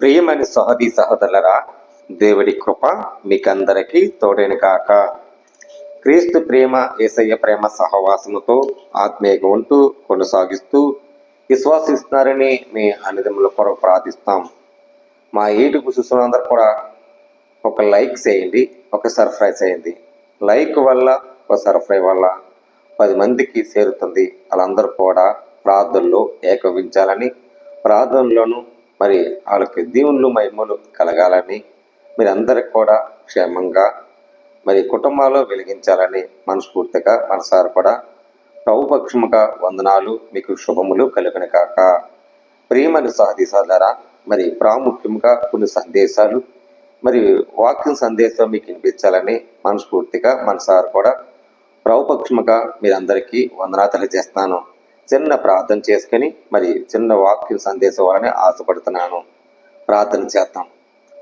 ప్రియమని సహది సహోదరులరా దేవుడి కృప మీకందరికీ తోడైన కాక క్రీస్తు ప్రేమ ఏసయ్య ప్రేమ సహవాసముతో ఆత్మీయంగా ఉంటూ కొనసాగిస్తూ విశ్వాసిస్తున్నారని మీ అనిదముల కొరకు ప్రార్థిస్తాం. మా ఏడుగు చూస్తున్నందరూ కూడా ఒక లైక్ చేయండి ఒక సర్ప్రైజ్ చేయండి. లైక్ వల్ల ఒక సర్ప్రైజ్ వల్ల పది మందికి చేరుతుంది. వాళ్ళందరూ కూడా ప్రార్థనలో ఏకవించాలని ప్రార్థనలోనూ మరి వాళ్ళకి దీవుళ్ళు మహిమలు కలగాలని మీరందరికి కూడా క్షేమంగా మరి కుటుంబాల్లో వెలిగించాలని మనస్ఫూర్తిగా మనసారి కూడా ప్రభుపక్షముగా వందనాలు మీకు శుభములు కలుగును కాక ప్రియమని సహదీసారా మరి ప్రాముఖ్యంగా కొన్ని సందేశాలు మరి వాక్యం సందేశం మీకు వినిపించాలని మనస్ఫూర్తిగా మనసారి కూడా ప్రభుపక్షముగా మీరందరికీ వందనా తెలియజేస్తాను చిన్న ప్రార్థన చేసుకుని మరి చిన్న వాక్యం సందేశం ఆశపడుతున్నాను. ప్రార్థన చేద్దాం.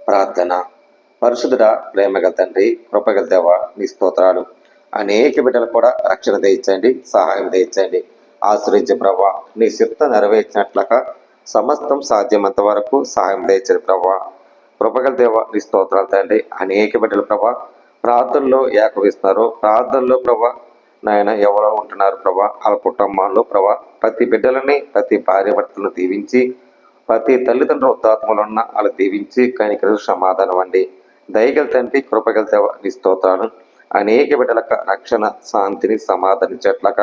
ప్రార్థన. పరిశుద్ధుడ ప్రేమగల తండ్రి కృపగల దేవ నీ స్తోత్రాలు. అనేక బిడ్డలు కూడా రక్షణ దయచండి సహాయం దయించండి ఆశ్రయించే ప్రభా నీ చిత్త నెరవేర్చినట్లుగా సమస్తం సాధ్యమంత వరకు సహాయం దయచండి ప్రభా. కృపగల దేవ నీ స్తోత్రాలు తండ్రి. అనేక బిడ్డలు ప్రభా ప్రార్థనలో ఏకవిస్తున్నారు. ప్రార్థనలో ప్రభా నాయన ఎవరో ఉంటున్నారు ప్రభా. వాళ్ళ కుటుంబాల్లో ప్రభా ప్రతి బిడ్డలని ప్రతి భార్యభర్తలను దీవించి ప్రతి తల్లిదండ్రుల ఉత్తాత్మలు ఉన్న వాళ్ళు దీవించి కనికరు సమాధానం అండి. దయగల తండ్రి కృపగల దేవ నీ స్తోత్రాలు. అనేక బిడ్డలకు రక్షణ శాంతిని సమాధానించేట్లక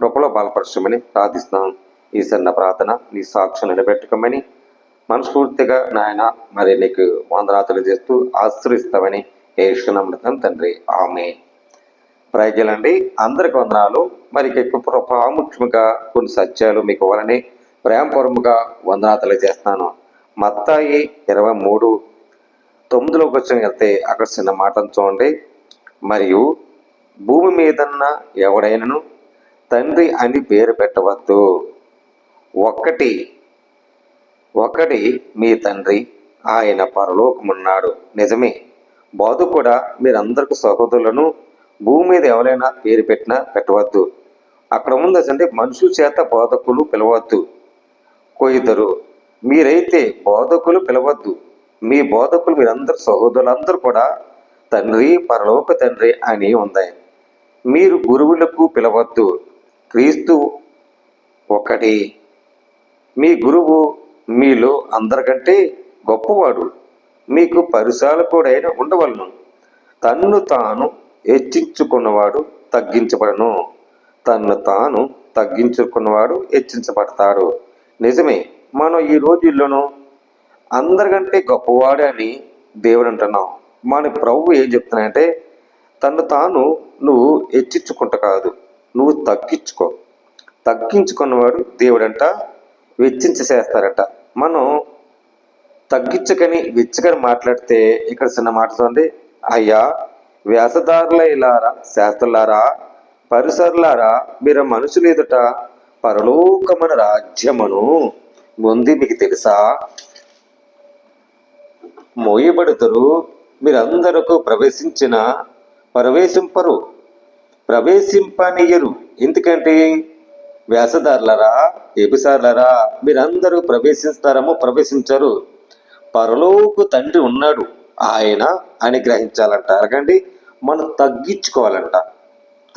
కృపలో బలపరచమని ప్రార్థిస్తున్నాను ఈ సన్న ప్రార్థన నీ సాక్షి నిలబెట్టుకోమని మనస్ఫూర్తిగా నాయన మరి నీకు వందనాతులు చేస్తూ ఆశ్రయిస్తామని ఏషనమృతం తండ్రి. ఆమె ప్రజలండి. అందరికి వందనాలు. మరి ఎక్కువ ప్రాముఖ్యంగా కొన్ని సత్యాలు మీకు ఇవ్వాలని ప్రేమపూర్వముగా వందనా చేస్తాను మత్తాయి ఇరవై మూడు. తొమ్మిదిలోకి వచ్చిన వెళ్తే అక్కడ చిన్న మాటను చూడండి. మరియు భూమి మీదన్న ఎవడైనను తండ్రి అని పేరు పెట్టవద్దు. ఒక్కటి ఒకటి మీ తండ్రి ఆయన పరలోకమున్నాడు. నిజమే. బాధ కూడా మీరందరికీ సహోదరులను భూమి మీద ఎవరైనా పేరు పెట్టినా పెట్టవద్దు. అక్కడ ఉంది అంటే మనుషుల చేత బోధకులు పిలవద్దు. కోయిద్దరు మీరైతే బోధకులు పిలవద్దు. మీ బోధకులు మీరందరు సహోదరులందరూ కూడా తండ్రి పరలోక తండ్రి అని ఉంది మీరు గురువులకు పిలవద్దు. క్రీస్తు ఒకటి మీ గురువు మీలో అందరికంటే గొప్పవాడు. మీకు పరిశాలకుడైన ఉండవలను. తన్ను తాను హెచ్చించుకున్నవాడు తగ్గించబడను. తన్ను తాను తగ్గించుకున్నవాడు హెచ్చించబడతాడు. నిజమే మనం ఈ రోజుల్లోనూ అందరికంటే గొప్పవాడే అని దేవుడు అంటున్నాం మన ప్రభు ఏం చెప్తున్నాయంటే తను తాను నువ్వు హెచ్చించుకుంట కాదు నువ్వు తగ్గించుకో. తగ్గించుకున్నవాడు దేవుడంట వెచ్చించేస్తారట మనం తగ్గించకని వెచ్చకని మాట్లాడితే ఇక్కడ చిన్న మాట చూడండి. అయ్యా వ్యాసదారుల ఇలారా శాస్త్రులారా పరిసరులారా మీరు మనుషులు ఎదుట పరలోకమన రాజ్యమును. ఉంది మీకు తెలుసా? మోయబడుతురు మీరందరకు ప్రవేశించిన ప్రవేశింపరు. ప్రవేశింపనీయరు. ఎందుకంటే వ్యాసదారులరా ఎబిసార్లరా మీరందరూ ప్రవేశిస్తారమో ప్రవేశించరు. పరలోకు తండ్రి ఉన్నాడు. ఆయన అని గ్రహించాలంటారు కండి. మనం తగ్గించుకోవాలంట.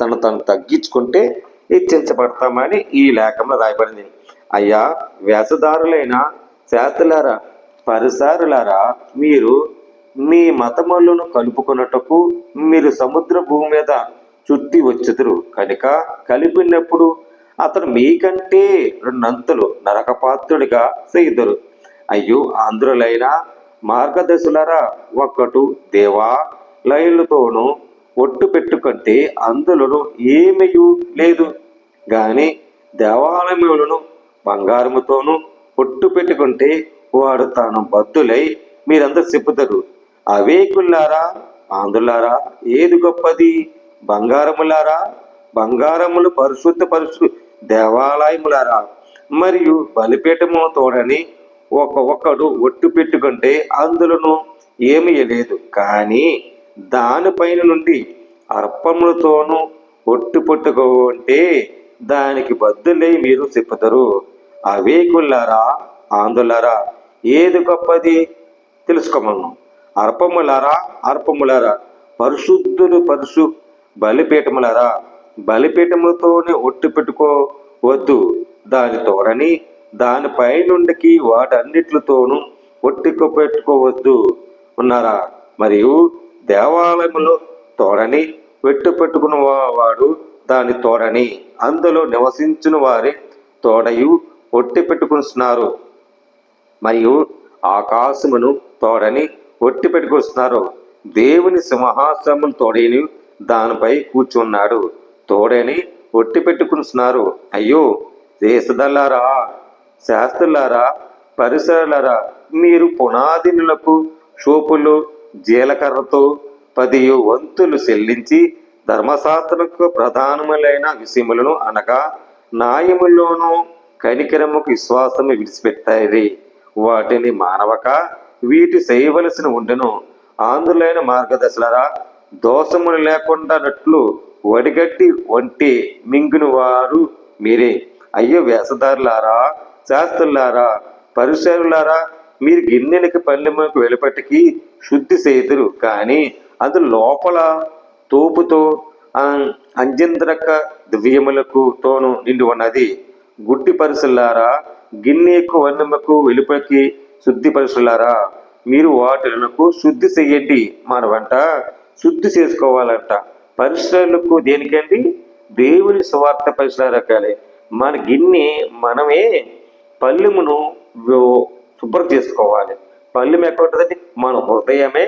తను తను తగ్గించుకుంటే హెచ్చించబడతామని ఈ లేఖంలో రాయబడింది. అయ్యా వ్యాసదారులైన శాస్త్రులారా పరిసారులారా మీరు మీ మతములను కలుపుకున్నటకు మీరు సముద్ర భూమి మీద చుట్టి వచ్చుదురు. కనుక కలిపినప్పుడు అతను మీకంటే రెండంతులు నరకపాత్రుడిగా చేయుదురు. అయ్యో ఆంధ్రులైన మార్గదర్శులరా ఒక్కటు దేవా లయలతోనూ ఒట్టు పెట్టుకుంటే అందులో ఏమయు లేదు. గాని దేవాలయములను బంగారముతోనూ ఒట్టు పెట్టుకుంటే వాడు తాను బద్దులై మీరందరూ చెప్పుతారు. అవేకుల్లారా ఆంధ్రులారా ఏది గొప్పది? బంగారములారా బంగారములు పరిశుద్ధ పరిశు దేవాలయములారా. మరియు బలిపీఠము తోడని ఒక ఒక్కడు ఒట్టు పెట్టుకుంటే అందులోను ఏమీ లేదు కానీ దానిపైన నుండి అర్పములతోనూ ఒట్టు పట్టుకుంటే దానికి బద్దులే మీరు చెప్పుతారు అవేకులారా ఆందులారా ఏది గొప్పది తెలుసుకోమను. అర్పములారా అర్పములారా పరిశుద్ధులు పరిశు బలిపీఠములారా బలిపీఠములతోనే ఒట్టు పెట్టుకోవద్దు. దాని తోడని దానిపై నుండికి వాటన్నిటితోనూ ఒట్టుకు పెట్టుకోవద్దు. ఉన్నారా? మరియు దేవాలయంలో తోడని పెట్టు పెట్టుకున్న వాడు దాని తోడని అందులో నివసించిన వారి తోడయు ఒట్టి పెట్టుకున్నారు మరియు ఆకాశమును తోడని ఒట్టి పెట్టుకొస్తున్నారు దేవుని సింహాసనమును తోడని దానిపై కూర్చున్నాడు. తోడని ఒట్టి పెట్టుకున్నారు అయ్యో దేశదల్లారా శాస్త్రులారా పరిసరాలారా మీరు పునాదినులకు షోపులు జీలకర్రతో పదియు వంతులు చెల్లించి ధర్మశాస్త్రకు ప్రధానములైన విషయములను అనగా న్యాయములోనూ కనికరముకు విశ్వాసము విడిచిపెట్టాయి వాటిని మానవక వీటి చేయవలసిన ఉండెను. ఆంధ్రులైన మార్గదర్శలరా దోషములు లేకుండా నట్లు వడిగట్టి వంటి మింగును వారు మీరే. అయ్యో వేషధారులారా శాస్త్రులారా పరిసరులారా మీరు గిన్నెనికి పల్లెమ్మకు వెలుపటికి శుద్ధి చేతురు కానీ అది లోపల తోపుతో అంజంద్రక దివ్యములకు తోను నిండి ఉన్నది. గుడ్డి పరిసలారా గిన్నెకు వన్నెమ్మకు వెలుపలికి శుద్ధి పరిసలారా మీరు వాటిలకు శుద్ధి చెయ్యండి మన శుద్ధి చేసుకోవాలంట. పరిశ్రమలకు దేనికండి? దేవుని స్వార్థ పరిశ్రమ పరిసరాలకాలి మన గిన్నె మనమే పల్లెమును శుభ్రం చేసుకోవాలి. పళ్ళెం ఎక్కడ మన హృదయమే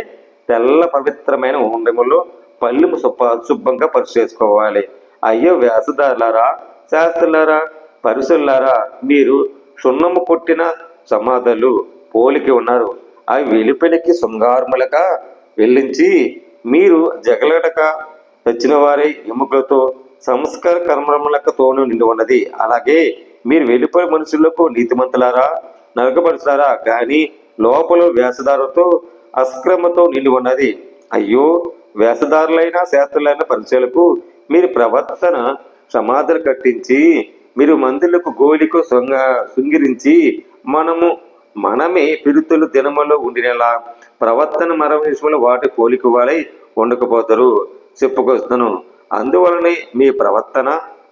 తెల్ల పవిత్రమైన ఉండములో. పళ్ళెము శుభ శుభ్రంగా పరిశు చేసుకోవాలి అయ్యో వ్యాసదారులారా శాస్త్రులారా పరిశులారా మీరు సున్నము కొట్టిన సమాధులు పోలికి ఉన్నారు. అవి వెలుపలికి శృంగారములుగా వెళ్ళించి మీరు జగలడక వచ్చిన వారి ఎముకలతో సంస్కార కర్మములకతోనూ నిండి ఉన్నది. అలాగే మీరు వెలుపల మనుషులకు నీతిమంతులారా నరకపరుచారా కానీ లోపల వేషధారులతో అస్క్రమతో నిండి ఉన్నది. అయ్యో వేషధారులైన శాస్త్రులైన పరిచయలకు మీరు ప్రవర్తన సమాధులు కట్టించి మీరు మందులకు గోలికు శృంగ శృంగిరించి మనము మనమే పిరుతులు దినములో ఉండినలా ప్రవర్తన మరవేశములు వాటి పోలిక వాళ్ళై ఉండకపోతారు చెప్పుకొస్తాను. అందువలనే మీ ప్రవర్తన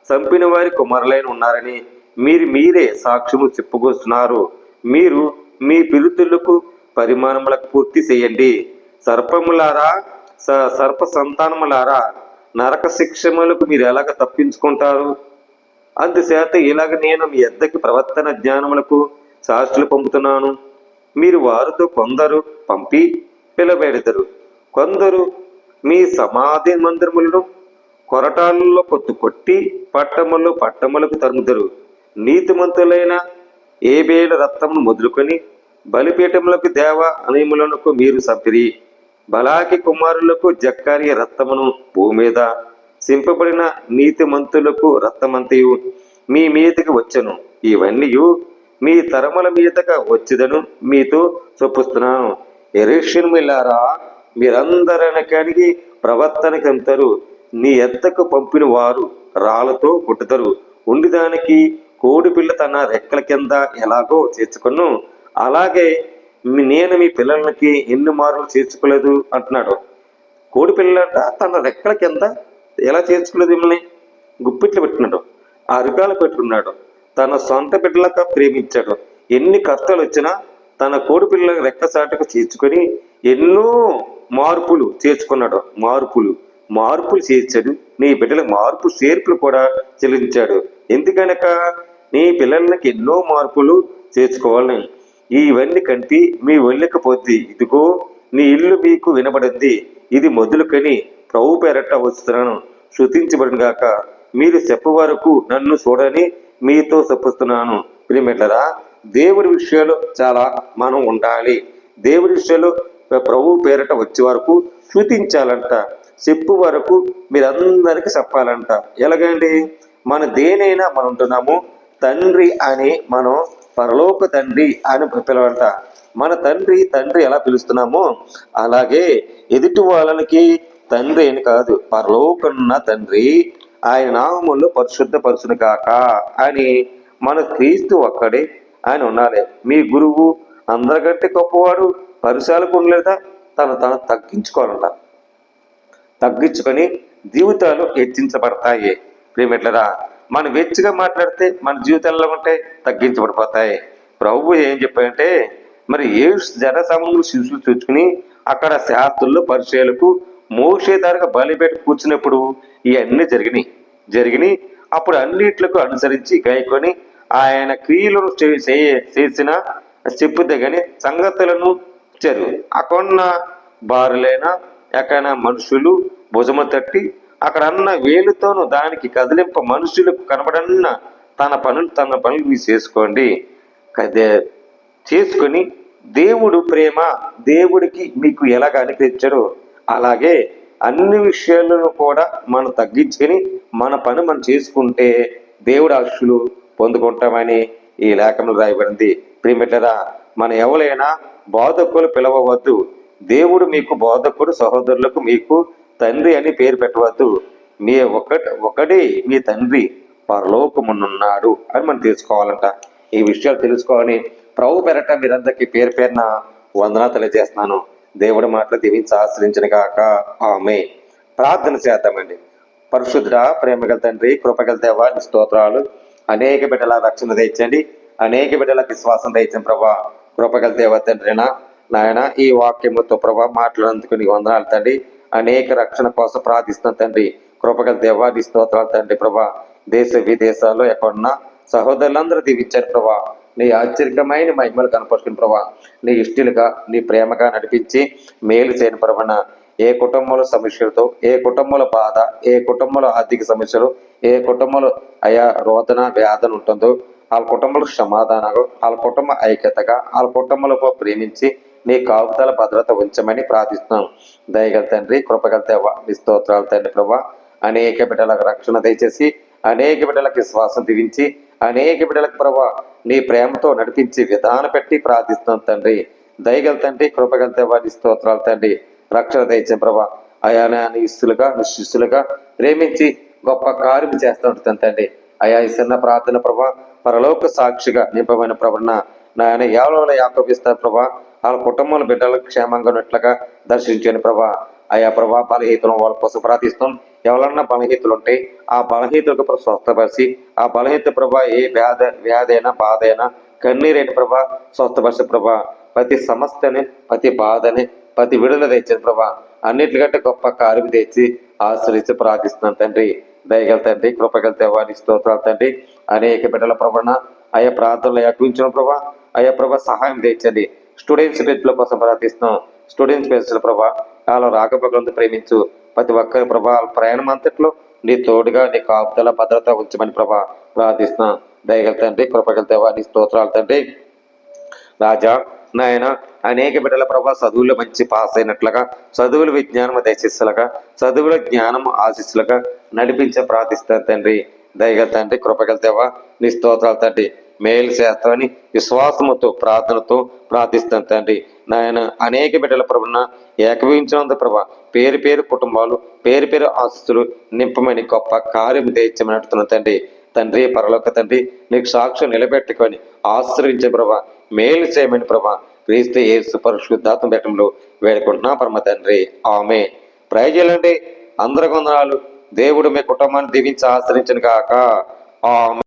చంపిన వారి కుమారులైన ఉన్నారని మీరు మీరే సాక్ష్యము చెప్పుకొస్తున్నారు. మీరు మీ పిరుతులకు పరిమాణములకు పూర్తి చేయండి. సర్పములారా స- సర్ప సంతానములారా నరక శిక్షములకు మీరు ఎలాగ తప్పించుకుంటారు? అందుచేత ఇలాగ నేను మీ ఎద్దకి ప్రవర్తన జ్ఞానములకు శాస్త్రులు పంపుతున్నాను. మీరు వారితో కొందరు పంపి పిలబెడతారు కొందరు మీ సమాధి మందిరములను కొరటాలలో కొత్తు కొట్టి పట్టములు పట్టములకు తరుముతారు నీతిమంతులైన ఏబేల రక్తమును మొదలుకొని బలిపీఠములకు దేవ అనయములకు మీరు సపిరి బలాకి కుమారులకు జక్కారి రక్తమును భూమి మీద సింపబడిన నీతిమంతులకు రక్తమంతయు. మీ మీదకి వచ్చను. ఇవన్నీ మీ తరముల మీదగా వచ్చిదను. మీతో చొప్పుస్తున్నాను. ఎరేషన్మిల్లారా మీరందరనకానికి ప్రవర్తనకి అంతరు నీ ఎద్దకు పంపిన వారు రాళ్ళతో కొట్టుతారు. ఉండిదానికి కోడి పిల్ల తన రెక్కల కింద ఎలాగో చేర్చుకును అలాగే నేను మీ పిల్లలకి ఎన్ని మార్లు చేర్చుకోలేదు అంటున్నాడు. కోడి పిల్లట తన రెక్కల కింద ఎలా చేర్చుకోలేదు మిమ్మల్ని? గుప్పిట్లు పెట్టినాడు. అరుగాలు పెట్టుకున్నాడు. తన సొంత బిడ్డలకు ప్రేమించాడు. ఎన్ని కష్టాలు వచ్చినా తన కోడి పిల్లల రెక్క చాటకు చేర్చుకొని ఎన్నో మార్పులు చేర్చుకున్నాడు. మార్పులు. మార్పులు చేర్చాడు. నీ బిడ్డలకు మార్పు చేర్పులు కూడా చెల్లించాడు. ఎందుకనక నీ పిల్లలకి ఎన్నో మార్పులు చేర్చుకోవాలని ఇవన్నీ కంటి మీ వెళ్ళకపోద్ది ఇదిగో నీ ఇల్లు మీకు వినబడింది. ఇది మొదలుకని ప్రభు పేరట వస్తున్నాను. శృతించబడినగాక మీరు చెప్ప వరకు నన్ను చూడని మీతో చెప్పుస్తున్నాను. ప్రియమిట్లరా దేవుడి విషయాలు చాలా మనం ఉండాలి. దేవుడి విషయాలు ప్రభు పేరట వచ్చే వరకు శృతించాలంట. చెప్పు వరకు మీరందరికీ చెప్పాలంట. ఎలాగండి? మన దేనైనా మనం ఉంటున్నాము తండ్రి అని మనం పరలోక తండ్రి అని పిలవంట. మన తండ్రి తండ్రి ఎలా పిలుస్తున్నామో అలాగే ఎదుటి వాళ్ళకి తండ్రి అని కాదు పరలోకన్న తండ్రి ఆయన నామములో పరిశుద్ధ పరుచును కాక అని మన క్రీస్తు ఒక్కడే ఆయన ఉండాలి. మీ గురువు అందరికంటే గొప్పవాడు పరిసరాలకు ఉండలేదా? తను తను తగ్గించుకోవాలంట. తగ్గించుకొని జీవితాలు హెచ్చించబడతాయి. ప్రియమిట్లరా మనం వెచ్చిగా మాట్లాడితే మన జీవితంలో ఉంటే తగ్గించబడిపోతాయి. ప్రభు ఏం చెప్పాడంటే మరి ఏ జన సమయంలో శిష్యులు చూసుకుని అక్కడ శాస్త్రులు పరిచయాలకు మోసేదారుగా బలిపెట్టి కూర్చున్నప్పుడు ఇవన్నీ జరిగినాయి. జరిగినాయి. అప్పుడు అన్నిట్లకు అనుసరించి గాయకొని ఆయన క్రియలను చే- చే- చేసిన చెప్పుదగని సంగతులను ఇచ్చారు. అక్కడున్న బారులైన ఎక్కడైనా మనుషులు భుజము తట్టి అక్కడ అన్న వేలుతోను దానికి కదిలింప మనుషులకు కనబడన్న తన పనులు తన పనులు చేసుకోండి. కదే చేసుకొని దేవుడు ప్రేమ దేవుడికి మీకు ఎలాగ అనిపించారో అలాగే అన్ని విషయాలను కూడా మనం తగ్గించుకొని మన పని మనం చేసుకుంటే దేవుడు ఆశులు పొందుకుంటామని ఈ లేఖను రాయబడింది. ప్రియమిటరా మన ఎవరైనా బోధకులు పిలవవద్దు. దేవుడు మీకు బోధకుడు సహోదరులకు మీకు తండ్రి అని పేరు పెట్టవద్దు. మీ ఒకటి ఒకటి మీ తండ్రి పరలోకమునున్నాడు అని మనం తెలుసుకోవాలంట. ఈ విషయాలు తెలుసుకోవాలని ప్రభు పెరట మీరందరికీ పేరు పేరున వందనా తెలియజేస్తున్నాను. దేవుడి మాటలు దీవించి ఆశ్రయించిన కాక ఆమె ప్రార్థన చేద్దామండి. పరిశుద్ధ ప్రేమగల తండ్రి కృపగల దేవ స్తోత్రాలు అనేక బిడ్డల రక్షణ తెచ్చండి అనేక బిడ్డల విశ్వాసం తెచ్చండి ప్రభా. కృపగల దేవ తండ్రినా నాయన ఈ వాక్యముతో ప్రభా మాట్లాడేందుకు నీకు వందనాలు తండ్రి. అనేక రక్షణ కోసం ప్రార్థిస్తున్న తండ్రి కృపగల దేవాది స్తోత్రాలు తండ్రి ప్రభా. దేశ విదేశాల్లో ఎక్కడున్నా సహోదరులందరూ దీవించారు ప్రభా. నీ ఆశ్చర్యమైన మహిమలు కనపరుచుకుని ప్రభా. నీ ఇష్టలుగా నీ ప్రేమగా నడిపించి మేలు చేయని ప్రభన. ఏ కుటుంబంలో సమస్యలతో ఏ కుటుంబంలో బాధ ఏ కుటుంబంలో ఆర్థిక సమస్యలు ఏ కుటుంబంలో అయా రోదన వ్యాధన ఉంటుందో వాళ్ళ కుటుంబంలో సమాధానం వాళ్ళ కుటుంబ ఐక్యతగా వాళ్ళ కుటుంబంలో ప్రేమించి నీ కాపుదల భద్రత ఉంచమని ప్రార్థిస్తున్నాం. దయగల తండ్రి కృపగల దేవ నీ స్తోత్రాలు తండ్రి ప్రభా. అనేక బిడ్డలకు రక్షణ దయచేసి అనేక బిడ్డలకు శ్వాసం దివించి అనేక బిడ్డలకు ప్రభా నీ ప్రేమతో నడిపించి విధాన పెట్టి ప్రార్థిస్తున్నాం తండ్రి. దయగల తండ్రి కృపగల దేవ నీ స్తోత్రాలు తండ్రి. రక్షణ దయచే ప్రభా. అయానా నీ ఇస్తులుగా నీ శిష్యులుగా ప్రేమించి గొప్ప కార్యం చేస్తూ ఉంటుంది తండ్రి. అయా ఈ చిన్న ప్రార్థన ప్రభా పరలోక సాక్షిగా నింపమైన ప్రభన నాయన ఎవరో యాకోపిస్తారు ప్రభా. వాళ్ళ కుటుంబాల బిడ్డలకు క్షేమంగా ఉన్నట్లుగా దర్శించని ప్రభా. అయా ప్రభా బలహీతులు వాళ్ళ కోసం ప్రార్థిస్తాం ఎవరన్నా బలహీతులు ఉంటే ఆ బలహీతులకు ప్రభు స్వస్థపరిచి ఆ బలహీత ప్రభా ఏ వ్యాధ వ్యాధైనా బాధ అయినా కన్నీరైన ప్రభా స్వస్థపరిచే ప్రభా. ప్రతి సమస్యని ప్రతి బాధని ప్రతి విడుదల తెచ్చిన ప్రభా. అన్నిటికంటే గొప్ప కార్యం తెచ్చి ఆశ్రయించి ప్రార్థిస్తున్నాను తండ్రి. దయగల తండ్రి కృపగల దేవాని స్తోత్రాలు తండ్రి. అనేక బిడ్డల ప్రభన అయ్యా ప్రార్థనలు అర్పించిన ప్రభా. అయ్యా ప్రభా సహాయం తెచ్చండి. స్టూడెంట్స్ బిడ్డల కోసం ప్రార్థిస్తున్నాం. స్టూడెంట్స్ బిడ్డల ప్రభా వాళ్ళ రాకపోకలంతా ప్రేమించు. ప్రతి ఒక్కరి ప్రభా ప్రయాణం అంతట్లో నీ తోడుగా నీ కాపుదల భద్రత ఉంచమని ప్రభా ప్రార్థిస్తున్నా. దయగల తండ్రి కృపగల దేవాని స్తోత్రాలు తండ్రి. రాజా నాయన అనేక బిడ్డల ప్రభా చదువులు మంచి పాస్ అయినట్లుగా చదువుల విజ్ఞానం దయచేసలుగా చదువుల జ్ఞానం ఆశిస్సులుగా నడిపించే ప్రార్థిస్తాను తండ్రి. దయగల తండ్రి కృపగల దేవా నీ స్తోత్రాలు తండ్రి. మేలు చేస్తామని విశ్వాసముతో ప్రార్థనతో ప్రార్థిస్తాను తండ్రి. నాయన అనేక బిడ్డల ప్రభున ఏకవించినంత ప్రభా పేరు పేరు కుటుంబాలు పేరు పేరు ఆస్తులు నింపమని గొప్ప కార్యం తెచ్చమని అడుగుతున్నాను తండ్రి. తండ్రి పరలోక తండ్రి నీకు సాక్ష్యం నిలబెట్టుకొని ఆశ్రయించే ప్రభా మేలు చేయమని ప్రభ క్రీస్తు యేసు పరిశుద్ధాత్మ బెట్టంలో వేడుకుంటున్నా పరమ తండ్రి. ఆమె ప్రయోజనండి అందరి కొందనాలు దేవుడు మీ కుటుంబాన్ని దీవించి ఆశ్రయించను కాక ఆమె